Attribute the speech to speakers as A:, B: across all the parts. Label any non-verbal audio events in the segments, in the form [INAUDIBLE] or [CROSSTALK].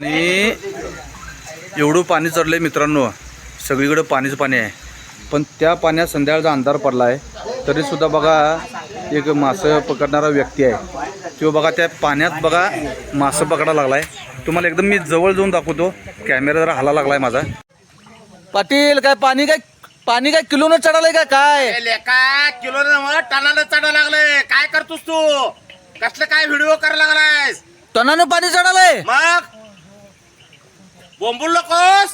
A: आणि एवढं पाणी चढलंय मित्रांनो. सगळीकडे पाणीच पाणी आहे. पण त्या पाण्यात संध्याकाळचा अंधार पडला आहे तरी सुद्धा बघा एक मासं पकडणारा व्यक्ती आहे. तो बघा त्या पाण्यात बघा मासं पकडायला लागलाय. तुम्हाला एकदम मी जवळ जाऊन दाखवतो. कॅमेरा जरा हाला लागलाय माझा. पाटील काय पाणी काय पाणी काय किलोनं चढालंय का काय?
B: लेका किलो टनाला चढा लागले काय करतोस तू? कसलं काय व्हिडिओ करायला लागलायस?
A: टनानं पाणी चढालंय.
B: मग? बोंबुल नकोस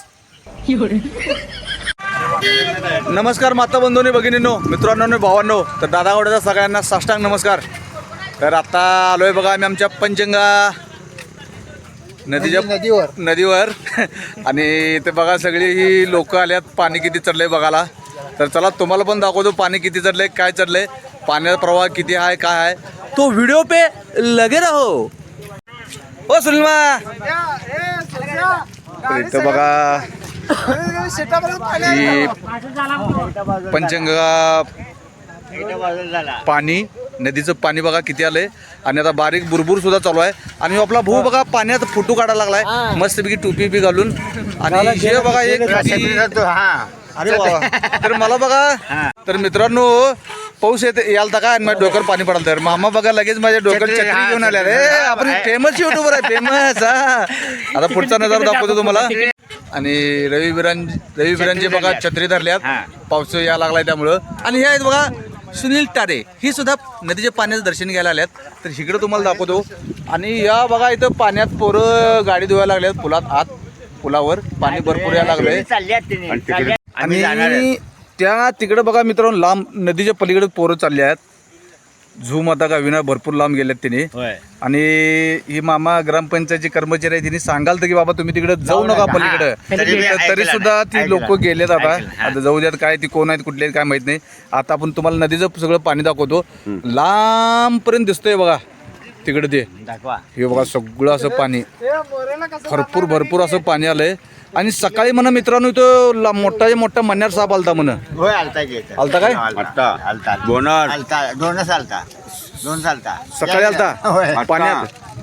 A: नमस्कार माता बंधूंनी भगिनींनो मित्रांनो आणि भावांनो. तर दादा गौड्याचा सगळ्यांना साष्टांग नमस्कार. तर आता आलोय बघा आम्ही आमच्या पंचंगा नदीच्या
C: नदीवर.
A: नदीवर. आणि ते बघा सगळी ही लोक आल्यात पाणी किती चढलंय बघायला. तर चला तुम्हाला पण दाखवतो पाणी किती चढलंय काय चढलंय. पाण्याचा प्रवाह किती आहे काय आहे. तो व्हिडिओ पे लगे राहो. ओ सुनीलमा. तर इथं बघा ही पंचंगा पाणी नदीचं पाणी बघा किती आलंय. आणि आता बारीक बुरबुर सुद्धा चालू आहे. आणि आपला भाऊ बघा पाण्यात फोटो काढायला लागलाय. मस्तपैकी टोपी बी घालून. आणि हे बघा एक तर मला बघा. तर मित्रांनो पाऊस येते यालता का आणि माझ्या डोक्यावर पाणी पडाल तर. मामा बघा लगेच माझ्या डोक्यावर
B: हा,
A: घेऊन आल्या रे. आपण फेमस युट्यूबर आहे फेमस हा. आता [LAUGHS] पुढचा नजर दाखवतो तुम्हाला. [LAUGHS] आणि रवी बिरान रवी बिरांचे बघा छत्री धरल्यात. पाऊस या लागलाय त्यामुळं. आणि हे आहेत बघा सुनील तारे. ही सुद्धा नदीच्या पाण्याचं दर्शन घ्यायला आल्यात. तर इकडे तुम्हाला दाखवतो. आणि या बघा इथं पाण्यात पोरं गाडी धुवायला लागल्यात पुलात आत. पुलावर पाणी भरपूर यायला लागलंय. आणि त्या तिकडे बघा मित्रांनो लांब नदीच्या पलीकडे पोरं चालले आहेत झूम आता गावीना भरपूर लांब गेलेत तिने
B: होय
A: आणि ही मामा ग्रामपंचायतचे कर्मचारी आहेत तिने सांगाल तर की बाबा तुम्ही तिकडे जाऊ नका. पलीकडे
B: तरी
A: सुद्धा. ती. लोक गेलेत आता. आता जाऊ द्यात काय ती कोण आहेत कुठले आहेत काय माहीत नाही आता आपण तुम्हाला नदीचं सगळं पाणी दाखवतो लांब पर्यंत दिसतंय बघा तिकडे ते
B: दाखवा.
A: हे बघा सगळं असं पाणी. भरपूर भरपूर असं पाणी आलंय. आणि सकाळी म्हणा मित्रांनो इथं ला- मोठा मोठा मन्यार साप आलता म्हण.
B: होय आलता की इथं.
A: आलता काय?
B: आलता आलता.
D: बोनर.
B: आलता दोनच आलता. दोन चालता
A: सकाळी आलता? पाण्यात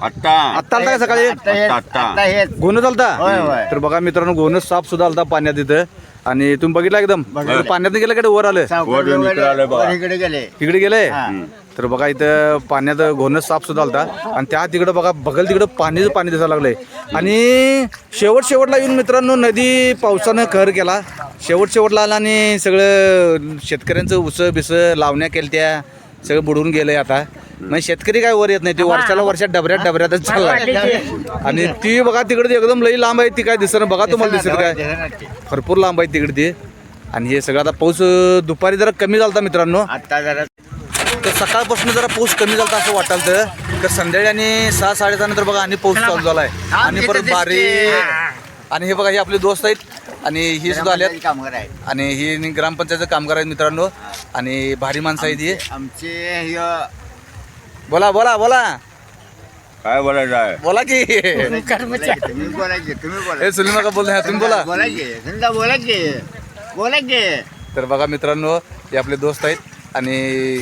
D: आत्ता?
A: आत्ता. आलता का सकाळी?
D: आत्ता.
A: घोणच आलता?
B: होय, होय.
A: तर बघा मित्रांनो घोणच साप सुद्धा आलता पाण्यात इथं. आणि तुम्ही बघितला एकदम?
B: बघितलं.
A: पाण्यात गेलं कडे वर आलं?
B: सावकार
D: वरून इकडे आले बघा.
B: वर इकडे गेले.
A: तिकडे गेले?
B: हा.
A: तर बघा इथं पाण्यात घोणच साप सुद्धा आलता. आणि त्या तिकडं बघा बघल तिकडं पाणीच पाणी दिसायला लागलंय. आणि शेवट शेवटला येऊन मित्रांनो नदी पावसानं कहर केला. शेवट शेवटला आला आणि सगळं शेतकऱ्यांचं उस बिस लावण्या केलत्या सगळं बुडून गेलंय आता. म्हणजे शेतकरी काय वर येत नाही ते वर्षाला वर्षात डबऱ्यात डबऱ्यातच चाललाय. आणि ती बघा तिकडे एकदम लई लांब आहे ती काय दिसत बघा तुम्हाला दिसत काय? भरपूर लांब आहे तिकडे ती. आणि हे सगळं आता पाऊस दुपारी जरा कमी झालता मित्रांनो.
B: आता जरा
A: तर सकाळपासून जरा पाऊस कमी झाला असं वाटाल तर तर संध्याकाळी आणि सहा साडेसहा नंतर बघा आणि पाऊस चालू झालाय.
B: हा,
A: आणि परत. बारीक. आणि हे बघा हे आपले दोस्त आहेत. आणि ही सुद्धा आल्यात.
B: कामगार आहे
A: आणि ही ग्रामपंचायतचं कामगार आहेत मित्रांनो. आणि भारी माणसं आहेत ही.
B: आमचे
A: बोला बोला बोला.
D: काय बोलायचं आहे?
A: बोला की.
B: तुम्ही बोला की तुम्ही बोला.
A: हे सुनील तुम्ही बोला
B: बोला की समजा बोला की बोला की
A: तर बघा मित्रांनो हे आपले दोस्त आहेत. आणि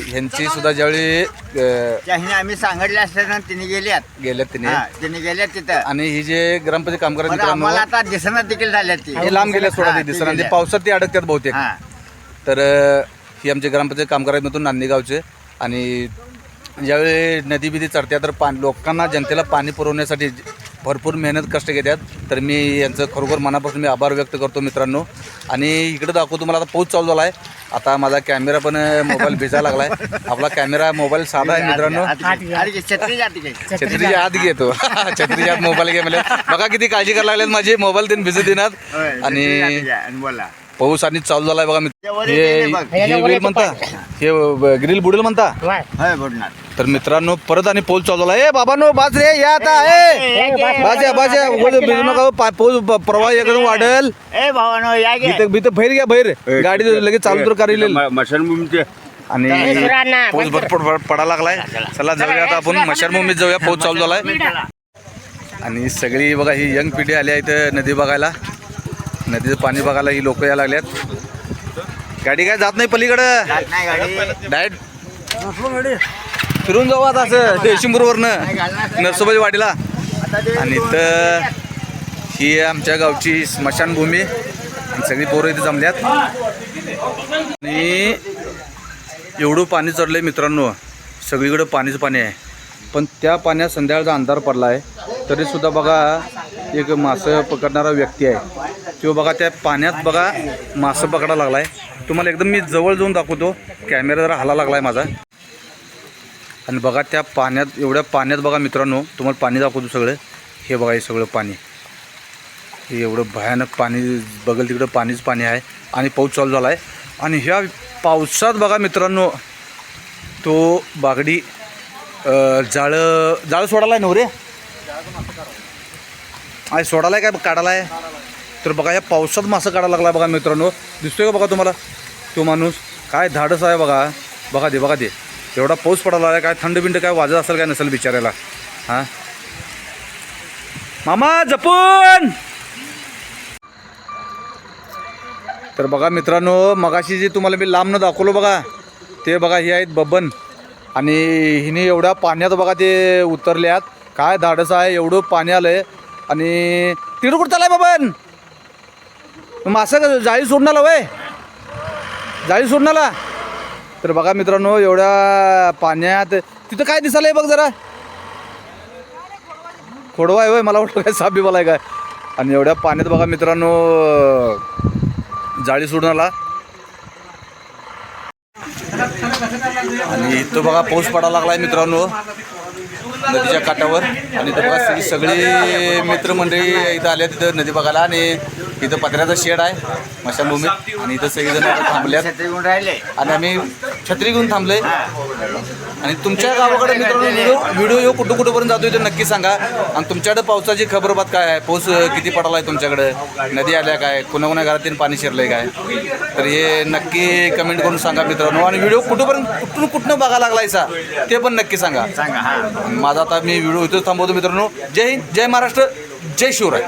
A: ह्यांची सुद्धा ज्यावेळी अं,
B: त्याने आम्ही सांगितले असताना तिने गेल्यात.
A: गेल्यात तिने.
B: हा, तिने गेल्यात तिथं.
A: आणि ही जे ग्रामपंचायत कामगार
B: पण
A: मित्रांनो
B: आम्हाला आता दिसणार देखील झाल्यात ती.
A: हे लांब गेल्या सोडा
B: हा,
A: ते
B: ती
A: दिसणार ते
B: गेल्यात.
A: पावसात ते अडकतात बहुतेक.
B: हा.
A: तर अ, ही आमचे ग्रामपंचायत कामगार आहेत मित्रांनो नांदेगावचे. आणि ज्यावेळी नदी बिदी चढत्या तर पा लोकांना जनतेला पाणी पुरवण्यासाठी भरपूर मेहनत कष्ट घेतात. तर मी यांचं खरोखर मनापासून मी आभार व्यक्त करतो मित्रांनो. आणि इकडे दाखवतो मला आता पाऊस चालू झाला आहे आता माझा कॅमेरा पण मोबाईल भिजायला लागला आहे आपला कॅमेरा मोबाईल साधा आहे मित्रांनो. छत्रीच्या आत घेतो [LAUGHS] छत्रीच्या आत मोबाईल घे म्हणजे. बघा किती काळजी करायला लागल्यात माझी. मोबाईल त्यांनी भिजत देणार आणि
B: बोला.
A: पाऊस आणि चालू झालाय बघा मित्र. हे. हे म्हणता. हे ग्रिल बुडेल म्हणता?
B: होय.
A: तर मित्रांनो परत आणि पाऊस चालू झाला. ए बाबांनो बाज रे या आता ए बाज या बाज या उगाच भिजू नका हो. पा- पाऊस ब- प्रवाह एकदम वाढेल.
B: ए भावानो या गे.
A: इथं इथं बाहेर घ्या बाहेर गाडी लगेच चालू तर करेल.
D: मशनभूमीचे
A: आणि पाऊस भरपूर भर- पडायला लागलाय. चला जाऊया आता आपण मशानभूमीत जाऊया पाऊस चालू झालाय. आणि सगळी बघा ही यंग पिढी आली आहे इथं नदी बघायला. नदीचं पाणी बघायला ही लोक यायला लागल्यात. गाडी काय जात नाही पलीकडं?
B: जात नाही गाडी.
A: डायरेक्ट फिरून जाऊ आता असं देशिंपूरवरनं नरसोबाई वाडीला.
B: आता ते
A: आणि इथं ही आमच्या गावची स्मशानभूमी. आणि सगळी पोरं इथे जमल्यात. आणि एवढं पाणी चढलं आहे मित्रांनो. सगळीकडं पाणीच पाणी आहे. पण त्या पाण्यात संध्याकाळचा अंधार पडला आहे तरीसुद्धा बघा एक मासं पकडणारा व्यक्ती आहे. तो बघा त्या पाण्यात बघा मासं पकडायला लागला आहे तुम्हाला एकदम मी जवळ जाऊन दाखवतो. कॅमेरा जरा हला लागला आहे माझा. आणि बघा त्या पाण्यात एवढ्या पाण्यात बघा मित्रांनो तुम्हाला पाणी दाखवतो सगळं. हे बघा हे सगळं पाणी. हे एवढं भयानक पाणी बघल तिकडं पाणीच पाणी आहे. आणि पाऊस चालू झाला आहे आणि ह्या पावसात बघा मित्रांनो तो बागडी जाळं जाळं सोडायला आहे नवरे? आणि सोडायला आहे काय? काढायला आहे तर बघा या पावसात मासा काढायला लागला बघा मित्रांनो. दिसतोय का बघा तुम्हाला? तो माणूस काय धाडस आहे बघा. बघा दे बघा दे. एवढा पाऊस पडायला आहे काय थंड बिंड काय वाजत असेल काय नसेल बिचारायला हां? मामा जपून! तर बघा मित्रांनो मगाशी जे तुम्हाला मी लांबनं दाखवलो बघा ते बघा हे आहेत बबन. आणि हिने एवढ्या पाण्यात बघा ते उतरल्यात. काय धाडस आहे एवढं पाणी आलंय. आणि तिकडं कुठं चालाय बाबन मासा का जाळी सोडून आला वय. जाळी सोडून आला तर बघा मित्रांनो एवढ्या पाण्यात तिथं काय दिसायला बघ जरा. खोडवा आहे वय मला वाटलं काय साबी बोलाय काय. आणि एवढ्या पाण्यात बघा मित्रांनो जाळी सोडून आला आणि इथं बघा पाऊस पडायला लागलाय मित्रांनो. नदीच्या काठावर. आणि इथं बघा सगळी मित्रमंडळी इथं आले तिथं नदी बघायला. आणि इथं पत्र्याचा शेड आहे मशाभूमीत आणि इथं सगळेजण आता थांबल्यात. आणि आम्ही छत्री घेऊन थांबलोय. आणि तुमच्या गावाकडे मित्रांनो व्हिडिओ व्हिडिओ ह्यो कुठं कुठंपर्यंत जातोय ते नक्की सांगा. आणि तुमच्याकडे पावसाची खबरबात काय आहे? पाऊस किती पडाला आहे तुमच्याकडे? नदी आल्या काय? कोणा कोणा घरात पाणी शिरलंय काय? तर हे नक्की कमेंट करून सांगा मित्रांनो. आणि व्हिडिओ कुठंपर्यंत कुठून कुठनं बघायला लागलायचा ते पण नक्की सांगा. माझा आता मी व्हिडिओ इथं थांबवतो मित्रांनो. जय हिंद जय महाराष्ट्र जय शिवराय.